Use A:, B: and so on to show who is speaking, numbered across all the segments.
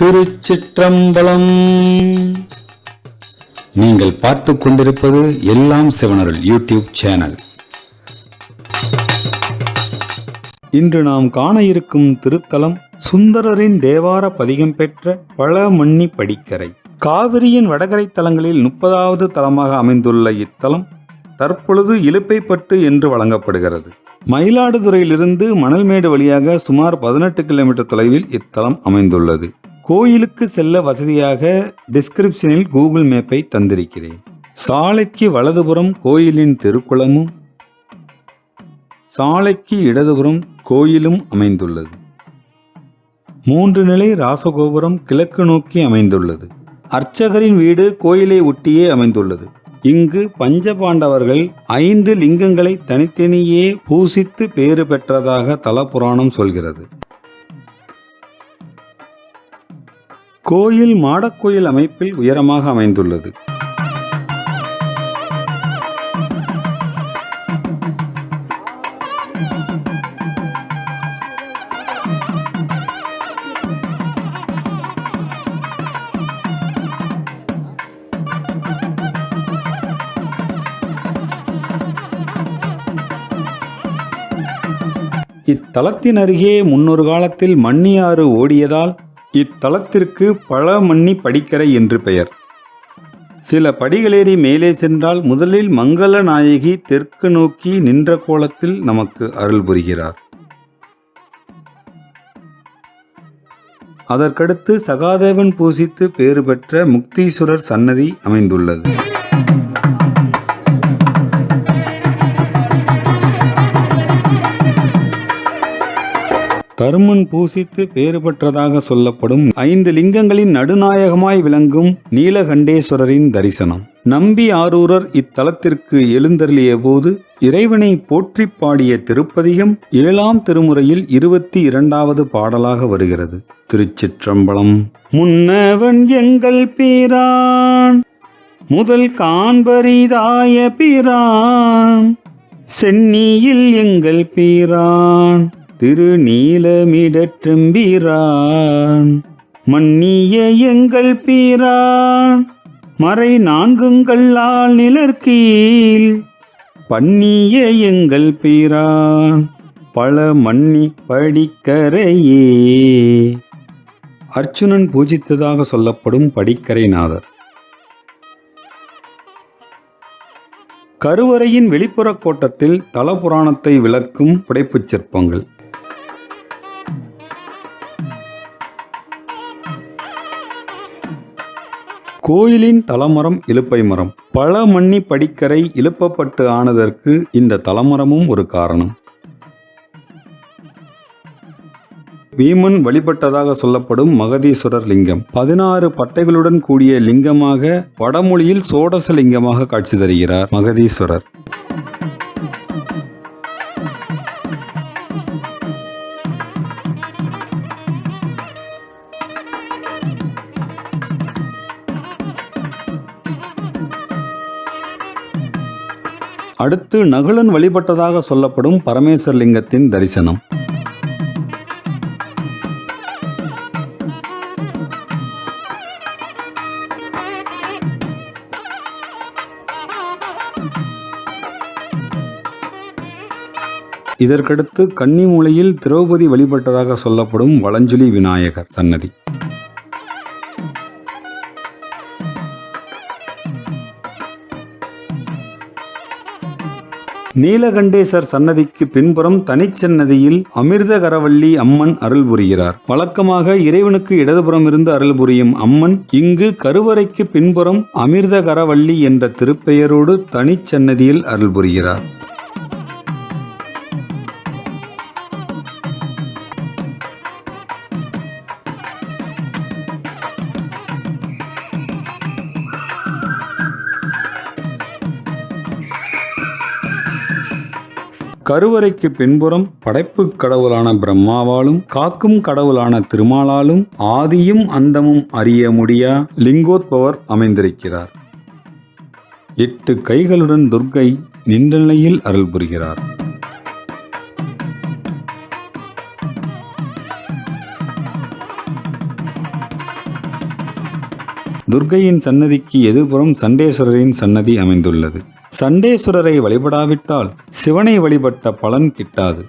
A: திருச்சிற்றம்பலம். நீங்கள் பார்த்து கொண்டிருப்பது எல்லாம் சிவனருள் யூடியூப் சேனல். இன்று நாம் காண இருக்கும் திருத்தலம் சுந்தரரின் தேவார பதிகம் பெற்ற பழமண்ணி படிக்கரை. காவிரியின் வடகரை தலங்களில் முப்பதாவது தலமாக அமைந்துள்ள இத்தலம் தற்பொழுது இலுப்பைப்பட்டு என்று வழங்கப்படுகிறது. மயிலாடுதுறையிலிருந்து மணல்மேடு வழியாக சுமார் பதினெட்டு கிலோமீட்டர் தொலைவில் இத்தலம் அமைந்துள்ளது. கோயிலுக்கு செல்ல வசதியாக டிஸ்கிரிப்ஷனில் கூகுள் மேப்பை தந்திருக்கிறேன். சாலைக்கு வலதுபுறம் கோயிலின் திருக்குளமும் சாலைக்கு இடதுபுறம் கோயிலும் அமைந்துள்ளது. மூன்று நிலை ராசகோபுரம் கிழக்கு நோக்கி அமைந்துள்ளது. அர்ச்சகரின் வீடு கோயிலை ஒட்டியே அமைந்துள்ளது. இங்கு பஞ்சபாண்டவர்கள் ஐந்து லிங்கங்களை தனித்தனியே பூசித்து பேறு பெற்றதாக தலபுராணம் சொல்கிறது. கோயில் மாடக்கோயில் அமைப்பில் உயரமாக அமைந்துள்ளது. இத்தலத்தின் அருகே முன்னொரு காலத்தில் மண்ணியாறு ஓடியதால் இத்தலத்திற்கு பழமண்ணி படிக்கரை என்று பெயர். சில படிகளேறி மேலே சென்றால் முதலில் மங்கள நாயகி தெற்கு நோக்கி நின்ற கோலத்தில் நமக்கு அருள் புரிகிறார். அதற்கடுத்து சகாதேவன் பூசித்து பேறு பெற்ற முக்தீஸ்வரர் சன்னதி அமைந்துள்ளது. தருமன் பூசித்து பேறு பெற்றதாக சொல்லப்படும் ஐந்து லிங்கங்களின் நடுநாயகமாய் விளங்கும் நீலகண்டேஸ்வரரின் தரிசனம். நம்பி ஆரூரர் இத்தலத்திற்கு எழுந்தருளிய போது இறைவனை போற்றி பாடிய திருப்பதிகம் ஏழாம் திருமுறையில் இருபத்தி இரண்டாவது பாடலாக வருகிறது. திருச்சிற்றம்பலம். முன்னவன் எங்கள் பீரான் முதல் காண்பரிதாய பீரான் சென்னியில் எங்கள் பீரான். திருநீலமிடற்றம்பீரான் மன்னிய எங்கள் பீரான். மறை நான்குங்களால் நிலர்கீழ் பண்ணிய எங்கள் பீரான். பல மன்னி படிக்கரையே. அர்ச்சுனன் பூஜித்ததாக சொல்லப்படும் படிக்கரைநாதர் கருவறையின் வெளிப்புறக் கோட்டத்தில் தலபுராணத்தை விளக்கும் புடைப்புச் சிற்பங்கள். கோயிலின் தலமரம் இலுப்பை மரம். பல மண்ணி படிக்கரை இழுப்பப்பட்டு ஆனதற்கு இந்த தலமரமும் ஒரு காரணம். வீமன் வழிபட்டதாக சொல்லப்படும் மகதீஸ்வரர் லிங்கம். பதினாறு பட்டைகளுடன் கூடிய லிங்கமாக வடமொழியில் சோடச லிங்கமாக காட்சி தருகிறார் மகதீஸ்வரர். அடுத்து நகுலன் வழிபட்டதாக சொல்லப்படும் பரமேஸ்வர் லிங்கத்தின் தரிசனம். இதற்கடுத்து கன்னிமூலையில் திரௌபதி வழிபட்டதாக சொல்லப்படும் வளஞ்சுலி விநாயகர் சன்னதி. நீலகண்டேசர் சன்னதிக்கு பின்புறம் தனிச்சன்னதியில் அமிர்தகரவள்ளி அம்மன் அருள் புரிகிறார். வழக்கமாக இறைவனுக்கு இடதுபுறம் இருந்து அருள் புரியும் அம்மன் இங்கு கருவறைக்கு பின்புறம் அமிர்தகரவள்ளி என்ற திருப்பெயரோடு தனிச்சன்னதியில் அருள் புரிகிறார். கருவறைக்கு பின்புறம் படைப்புக் கடவுளான பிரம்மாவாலும் காக்கும் கடவுளான திருமாலாலும் ஆதியும் அந்தமும் அறிய முடியா? லிங்கோத்பவர் அமைந்திருக்கிறார். எட்டு கைகளுடன் துர்க்கை நின்ற நிலையில் அருள் புரிகிறார். துர்க்கையின் சன்னதிக்கு எதிர்புறம் சண்டேஸ்வரரின் சன்னதி அமைந்துள்ளது. சண்டேஸ்வரரை வழிபடாவிட்டால் சிவனை வழிபட்ட பலன் கிட்டாது.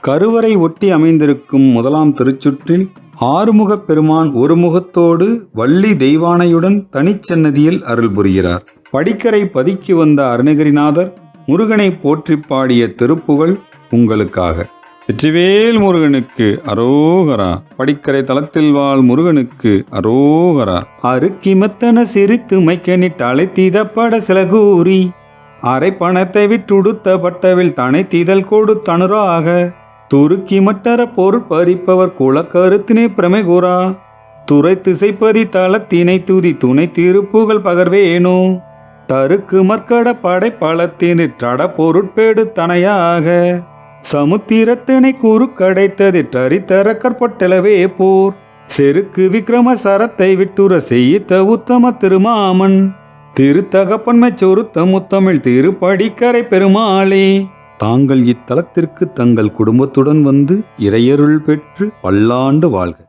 A: கருவறை ஒட்டி அமைந்திருக்கும் முதலாம் திருச்சுற்றில் ஆறுமுகப் பெருமான் ஒரு முகத்தோடு வள்ளி தெய்வானையுடன் தனிச்சன்னதியில் அருள் புரிகிறார். படிக்கரை பதுக்கி வந்த அருணகிரிநாதர் முருகனை போற்றி பாடிய திருப்புகழ் உங்களுக்காக. வெற்றிவேல் முருகனுக்கு அரோகரா. படிக்கரை தளத்தில் வாழ் முருகனுக்கு அரோகரா. அருக்கிமத்தன சிரித்து மைக்கனிட்டு தீதப்பட சில கூறி அரை பணத்தை விட்டுடுத்த பட்டவில் தனை தீதல் கொடுத்தனுராக துருக்கி மட்டர பொருள் பறிப்பவர் பிரமைகூரா பிரமை கூறா துறை திசைப்பதி தளத்தினை துதி துணை திருப்புகள் பகர்வேனோ தருக்கு மற்கட படை பழத்தினிற்றட பொருட்பேடு தனையாக. சமுத்திரத்தினை குறுக்கடைத்தது டரித்தர கற்பட்டளவே போர். செருக்கு விக்ரம சரத்தை விட்டுற செய்யித்த உத்தம திருமாமன். திருத்தகப்பன்மை சொருத்த முத்தமிழ் திருப்படிக்கரை பெருமாளே. தாங்கள் இத்தலத்திற்கு தங்கள் குடும்பத்துடன் வந்து இறையருள் பெற்று பல்லாண்டு வாழ்க.